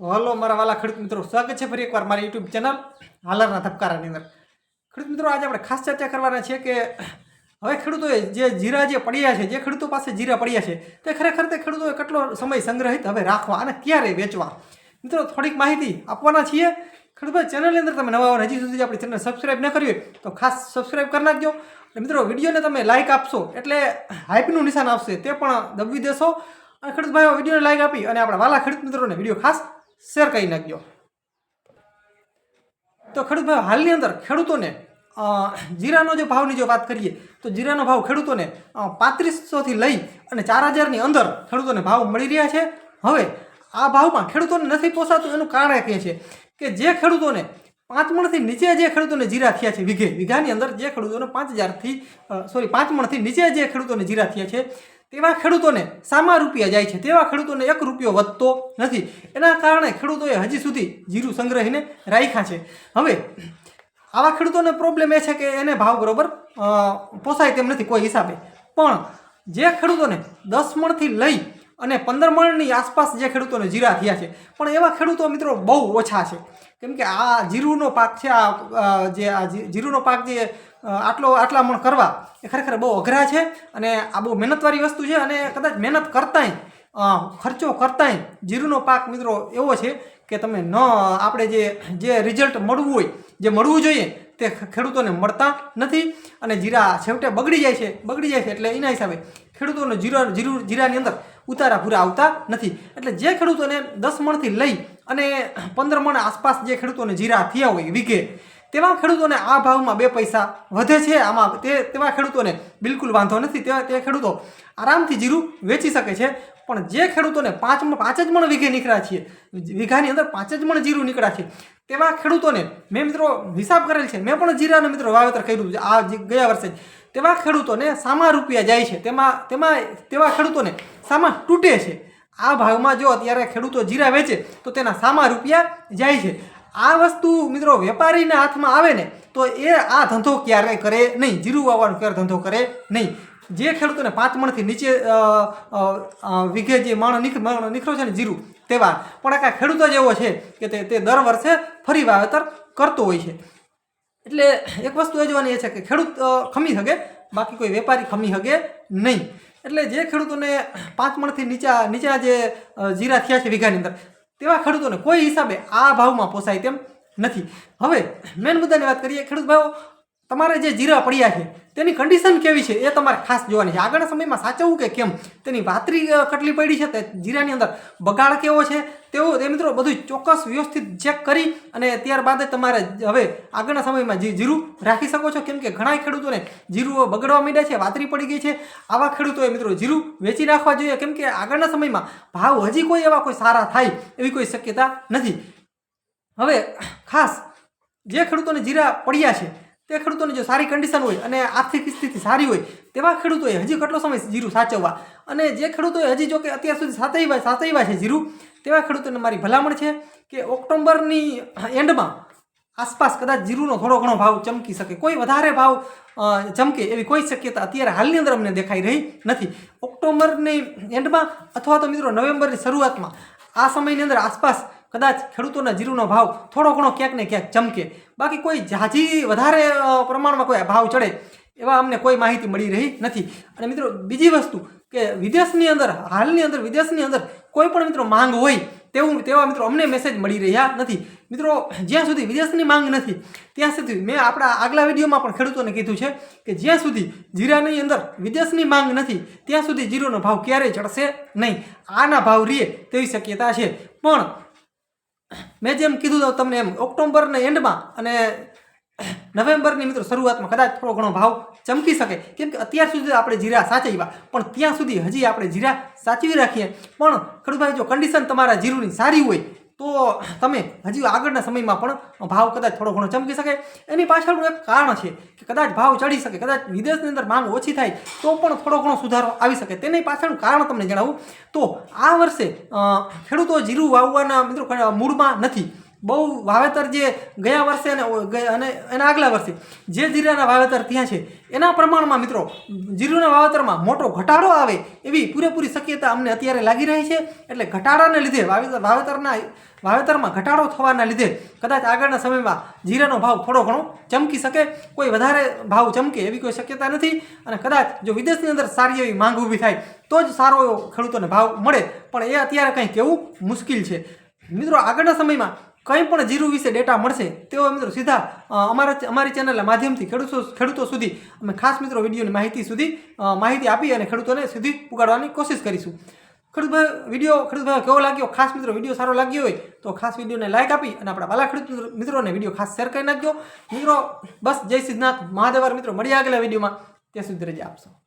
Hello મારા વાલા ખેડૂત મિત્રો, સ્વાગત છે ફરી એકવાર મારી યુટ્યુબ ચેનલ હાલરના ધબકારાની અંદર. ખેડૂત મિત્રો, આજે આપણે ખાસ ચર્ચા કરવાના છે કે હવે ખેડૂતોએ જે જીરા જે પડ્યા છે, જે ખેડૂતો પાસે જીરા પડ્યા છે, તે ખરેખર તે ખેડૂતોએ કેટલો સમય સંગ્રહિત હવે રાખવા અને ક્યારે વેચવા? મિત્રો, થોડીક માહિતી આપવાના છીએ. ખેડૂત ચેનલની અંદર તમે નવા હજી સુધી આપણી ચેનલ સબસ્ક્રાઈબ ન કરી તો ખાસ સબસ્ક્રાઇબ કરી નાખજો. મિત્રો, વિડીયોને તમે લાઇક આપશો એટલે હાઇપનું નિશાન આવશે તે પણ દબવી દેશો. અને ખેડૂત ભાઈઓ, વિડીયોને લાઇક આપી અને આપણા વાલા ખેડૂત મિત્રોને વીડિયો ખાસ શેર કરી નાખજો. તો ખેડૂત ભાઈ, હાલની અંદર ખેડૂતોને જીરાનો જે ભાવની જો વાત કરીએ, તો જીરાનો ભાવ ખેડૂતોને પાંત્રીસોથી લઈ અને ચાર હજારની અંદર ખેડૂતોને ભાવ મળી રહ્યા છે. હવે આ ભાવમાં ખેડૂતોને નથી પોસાતું, એનું કારણ એ છે કે જે ખેડૂતોને પાંચ મણથી નીચે જે ખેડૂતોને જીરા થયા છે, વીઘે, વીઘાની અંદર જે ખેડૂતોને પાંચ હજારથી સોરી પાંચ મણથી નીચે જે ખેડૂતોને જીરા થયા છે તેવા ખેડૂતોને સામા રૂપિયા જાય છે. તેવા ખેડૂતોને એક રૂપિયો વધતો નથી. એના કારણે ખેડૂતોએ હજી સુધી જીરું સંગ્રહીને રાખ્યા છે. હવે, આવા ખેડૂતોને પ્રોબ્લેમ એ છે કે એને ભાવ બરોબર પોસાય તેમ નથી કોઈ હિસાબે. પણ, જે ખેડૂતોને દસ મણથી લઈ અને પંદર મણની આસપાસ જે ખેડૂતોને જીરા થયા છે. પણ એવા ખેડૂતો મિત્રો બહુ ઓછા છે. કેમ કે આ જીરુનો પાક છે, આ જે આ જીરુનો પાક જે આટલો, આટલા મણ કરવા, એ ખરેખર બહુ અઘરા છે અને આ બહુ મહેનતવાળી વસ્તુ છે અને કદાચ મહેનત કરતાંય ખર્ચો કરતાંય જીરુનો પાક મિત્રો એવો છે કે તમે ન, આપણે જે જે રિઝલ્ટ મળવું હોય, જે મળવું જોઈએ, તે ખેડૂતોને મળતા નથી અને જીરા છેવટે બગડી જાય છે, બગડી જાય છે એટલે એના હિસાબે ખેડૂતોને જીરા, જીરુ, જીરાની અંદર ઉતારા પૂરા આવતા નથી. એટલે જે ખેડૂતોને દસ મણથી લઈ અને પંદર મણ આસપાસ જે ખેડૂતોને જીરા થયા હોય વીઘે, તેવા ખેડૂતોને આ ભાવમાં બે પૈસા વધે છે. આમાં તે, તેવા ખેડૂતોને બિલકુલ વાંધો નથી. તેવા તે ખેડૂતો આરામથી જીરું વેચી શકે છે. પણ જે ખેડૂતોને પાંચ પાંચ જ મણ વીઘે નીકળ્યા છીએ, વીઘાની અંદર પાંચ જ મણ જીરું નીકળ્યા છે, તેવા ખેડૂતોને મેં મિત્રો હિસાબ કરેલ છે. મેં પણ જીરાનું મિત્રો વાવેતર કર્યું આ ગયા વર્ષે તેવા ખેડૂતોને સામા રૂપિયા જાય છે. તેમાં તેમાં, તેવા ખેડૂતોને સામા તૂટે છે. આ ભાવમાં જો અત્યારે ખેડૂતો જીરા વેચે, તો તેના સામા રૂપિયા જાય છે. આ વસ્તુ મિત્રો વેપારીના હાથમાં આવે ને, તો એ આ ધંધો ક્યારેય કરે નહીં. જીરું વાવવાનો ક્યારે ધંધો કરે નહીં. જે ખેડૂતોને પાંચ મણથી નીચે વીઘે જે માણ નીક, માણ નીકળ્યો છે ને જીરું, તેવા. પણ આ ખેડૂતો જ એવો છે કે તે દર વર્ષે ફરી વાવેતર કરતો હોય છે. એટલે એક વસ્તુ એ જોવાની એ છે કે ખેડૂત ખમી શકે બાકી કોઈ વેપારી ખમી શકે નહીં. એટલે જે ખેડૂતોને પાંચ મણથી નીચા નીચા જે જીરા થયા છે વીઘાની અંદર, તેવા ખેડૂતોને કોઈ હિસાબે આ ભાવમાં પોસાય તેમ નથી. હવે, મેન મુદ્દાની વાત કરીએ, ખેડૂત ભાઈઓ તમારે જે જીરા પડ્યા છે, તેની કન્ડિશન કેવી છે એ તમારે ખાસ જોવાની છે. આગળના સમયમાં સાચવવું કે કેમ? તેની વાતરી કટલી પડી છે તે જીરાની અંદર. બગાડ કેવો છે? તેવું તે મિત્રો બધું ચોક્કસ વ્યવસ્થિત ચેક કરી અને ત્યારબાદ તમારે હવે આગળના સમયમાં જે, જીરું રાખી શકો છો. કેમ કે ઘણા ખેડૂતોને જીરું બગડવા માંડ્યા છે, વાતરી પડી ગઈ છે. આવા ખેડૂતોએ મિત્રો જીરું વેચી રાખવા જોઈએ. કેમ કે આગળના સમયમાં ભાવ હજી કોઈ એવા કોઈ સારા થાય એવી કોઈ શક્યતા નથી. હવે ખાસ જે ખેડૂતોને જીરા પડ્યા છે તે ખેડૂતોની જો સારી કન્ડિશન હોય અને આર્થિક સ્થિતિ સારી હોય, તેવા ખેડૂતોએ હજી કેટલો સમય જીરું સાચવવા? અને જે ખેડૂતોએ હજી જો કે અત્યાર સુધી સાચવ્યા સાચવ્યા છે જીરું, તેવા ખેડૂતોને મારી ભલામણ છે કે ઓક્ટોબરની એન્ડમાં આસપાસ કદાચ જીરુનો થોડો ઘણો ભાવ ચમકી શકે. કોઈ વધારે ભાવ ચમકે એવી કોઈ શક્યતા અત્યારે હાલની અંદર અમને દેખાઈ રહી નથી. ઓક્ટોબરની એન્ડમાં અથવા તો મિત્રો નવેમ્બરની શરૂઆતમાં આ સમયની અંદર આસપાસ કદાચ ખેડૂતોના જીરુનો ભાવ થોડો ઘણો ક્યાંક ને ક્યાંક ચમકે. બાકી કોઈ ઝાઝી વધારે પ્રમાણમાં કોઈ ભાવ ચડે, એવા અમને કોઈ માહિતી મળી રહી નથી. અને મિત્રો, બીજી વસ્તુ કે વિદેશની અંદર, હાલની અંદર, વિદેશની અંદર કોઈ પણ મિત્રો માંગ હોય, તેવું, તેવા મિત્રો અમને મેસેજ મળી રહ્યા નથી. મિત્રો, જ્યાં સુધી વિદેશની માંગ નથી, ત્યાં સુધી મેં આપણા આગલા વિડીયોમાં પણ ખેડૂતોને કીધું છે કે જ્યાં સુધી જીરાની અંદર વિદેશની માંગ નથી, ત્યાં સુધી જીરોનો ભાવ ક્યારેય ચડશે નહીં. આના ભાવ રીએ તેવી શક્યતા છે. પણ મેં જેમ કીધું હતું તમને એમ ઓક્ટોબરના એન્ડમાં અને નવેમ્બરની મિત્રો શરૂઆતમાં કદાચ થોડો ઘણો ભાવ ચમકી શકે. કેમ કે અત્યાર સુધી આપણે જીરા સાચવ્યા, પણ ત્યાં સુધી હજી આપણે જીરા સાચવી રાખીએ. પણ ખેડૂતભાઈ જો કન્ડિશન તમારા જીરુની સારી હોય તો તમે હજી આગળના સમયમાં પણ ભાવ કદાચ થોડો ઘણો ચમકી શકે. એની પાછળનું એક કારણ છે કે કદાચ ભાવ ચડી શકે, કદાચ વિદેશની અંદર માંગ ઓછી થાય, તો પણ થોડો ઘણો સુધારો આવી શકે. તેની પાછળનું કારણ તમને જણાવું. તો આ વર્ષે ખેડૂતો જીરું વાવવાના મિત્રો મૂળમાં નથી. બહુ વાવેતર જે ગયા વર્ષે અને અને એના આગલા વર્ષે જે જીરાના વાવેતર ત્યાં છે, એના પ્રમાણમાં મિત્રો, જીરુના વાવેતરમાં મોટો ઘટાડો આવે એવી પૂરેપૂરી શક્યતા અમને અત્યારે લાગી રહી છે. એટલે ઘટાડાને લીધે વાવેતર, વાવેતરના, વાવેતરમાં ઘટાડો થવાના લીધે કદાચ આગળના સમયમાં જીરાનો ભાવ થોડો ઘણો ચમકી શકે, કોઈ વધારે ભાવ ચમકે એવી કોઈ શક્યતા નથી. અને કદાચ જો વિદેશની અંદર સારી એવી માંગ ઊભી થાય, તો જ સારો એવો ખેડૂતોને ભાવ મળે. પણ એ અત્યારે કંઈ કહેવું મુશ્કેલ છે. મિત્રો, આગળના સમયમાં કંઈ પણ જીરું વિશે ડેટા મળશે, તેઓ મિત્રો સીધા અમારા અમારી ચેનલના માધ્યમથી ખેડૂતો ખેડૂતો સુધી, અમે ખાસ મિત્રો વિડીયોની માહિતી સુધી માહિતી આપી અને ખેડૂતોને સુધી પુગાડવાની કોશિશ કરીશું. ખેડૂતભાઈ વીડિયો ખેડૂતભાઈ કેવો લાગ્યો? ખાસ મિત્રો વીડિયો સારો લાગ્યો હોય, તો ખાસ વિડીયોને લાઇક આપી અને આપણા વાલા ખેડૂત મિત્રોને વીડિયો ખાસ શેર કરી નાખજો. મિત્રો, બસ જય સિદ્ધનાથ. મહાદેવર મિત્રો, મળીએ આગલા વિડીયોમાં. ત્યાં સુધી રજા આપશો.